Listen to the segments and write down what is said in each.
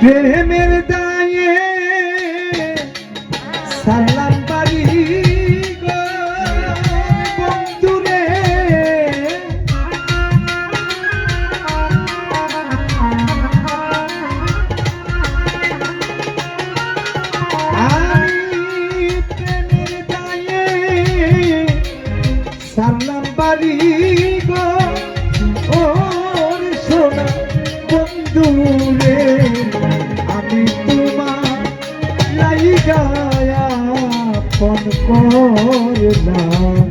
প্রেমের দায়ে সালাম গো বন্ধুরে। আমি প্রেমের দায়ে সালাম বাড়ি গো। ওর সোনা বন্ধুরে। তোমার লাইগায়া ফোন করলাম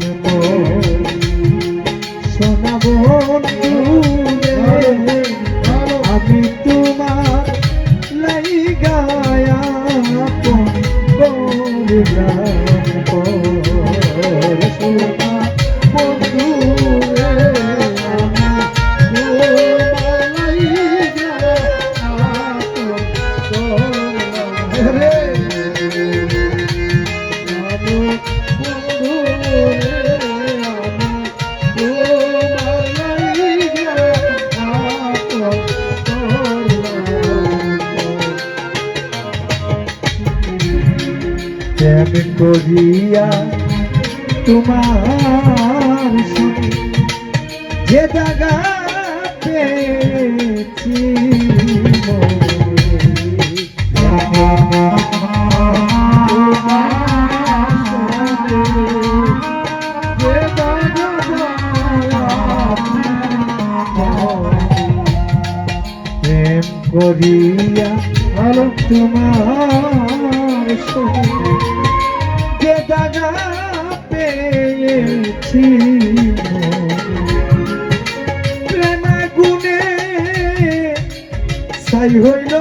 বন্ধুরে আমি তোমার লাইগায়া ফোন করলাম। প্রেম করিয়া তোমার সঙ্গে যে দাগা পেয়েছি প্রেম করিয়া ভালো তোমার সঙ্গে দাগা পেয়েছি। প্রেমা গুণে সাই হইল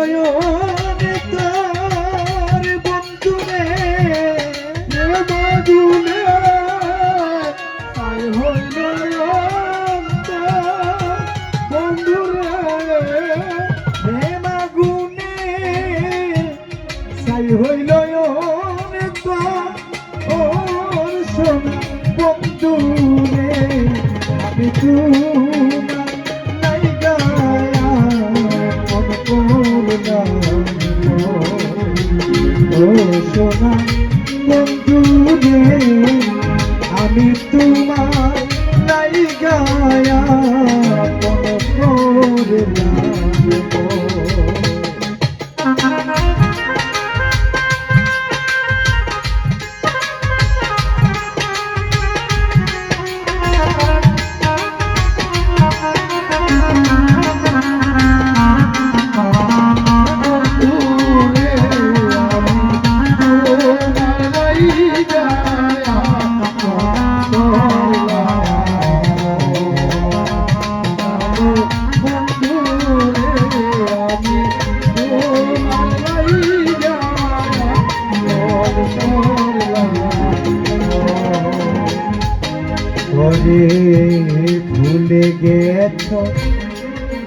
গেছ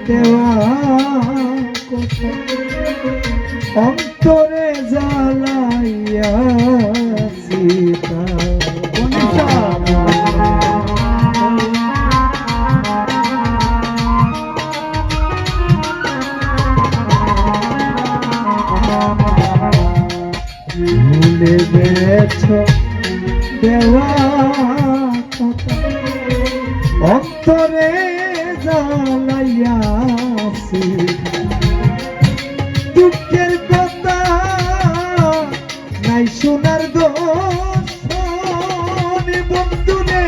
দেওয়া কথা। অন্তরে জ্বালাইয়া সীতা জ্বালাইয়াছি দুঃখের কথা নাই শোনার দোষ বন্ধুরে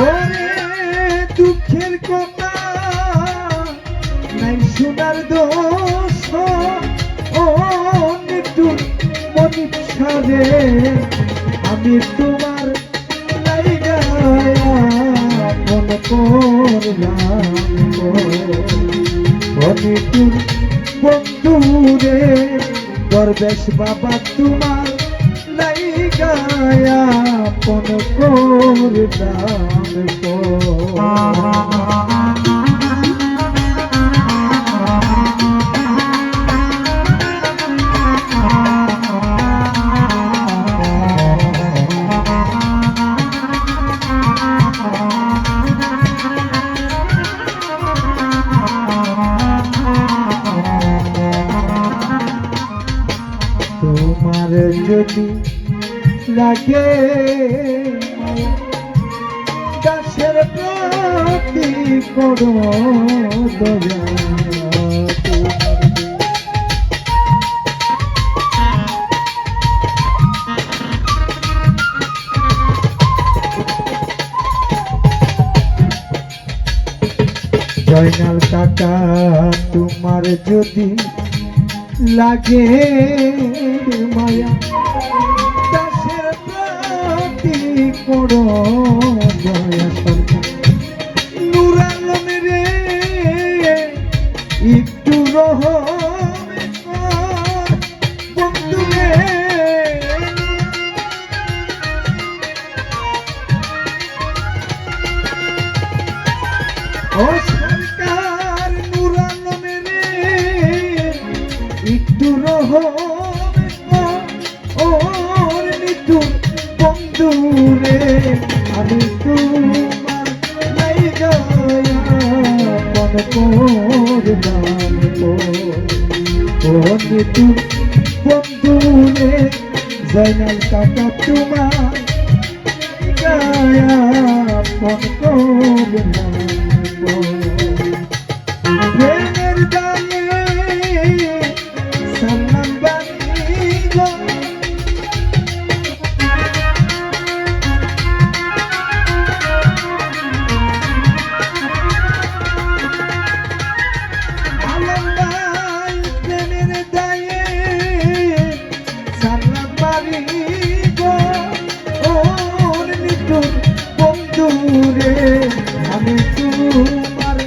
ওরে দুঃখের কথা নাই শোনার দোষ মনিষারে আমি তোমার মন করলাম অনিতুন বন্ধুরে দরবেশ বাবা তোমার লাইগায়া মন করলাম লাগে মায়া দাসের প্রতি করো দয়া। জয়নাল কাকা তোমার যদি লাগে মায়া। দাসের প্রতি করো দয়া সরকার। রহ ওর নিতু বন্ধু রে আমি তোমার নাই গয়া মন করলাম ও নিতু বন্ধু রে জয়নাল কাকা, তোমার গায়া মন করলাম আলম্বাই প্রেমের দায়ে সালাম বানিব ওর নিতুর বন্ধু রে, আমি তোমার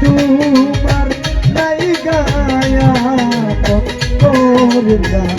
তোমার নাইগা আপন করলাম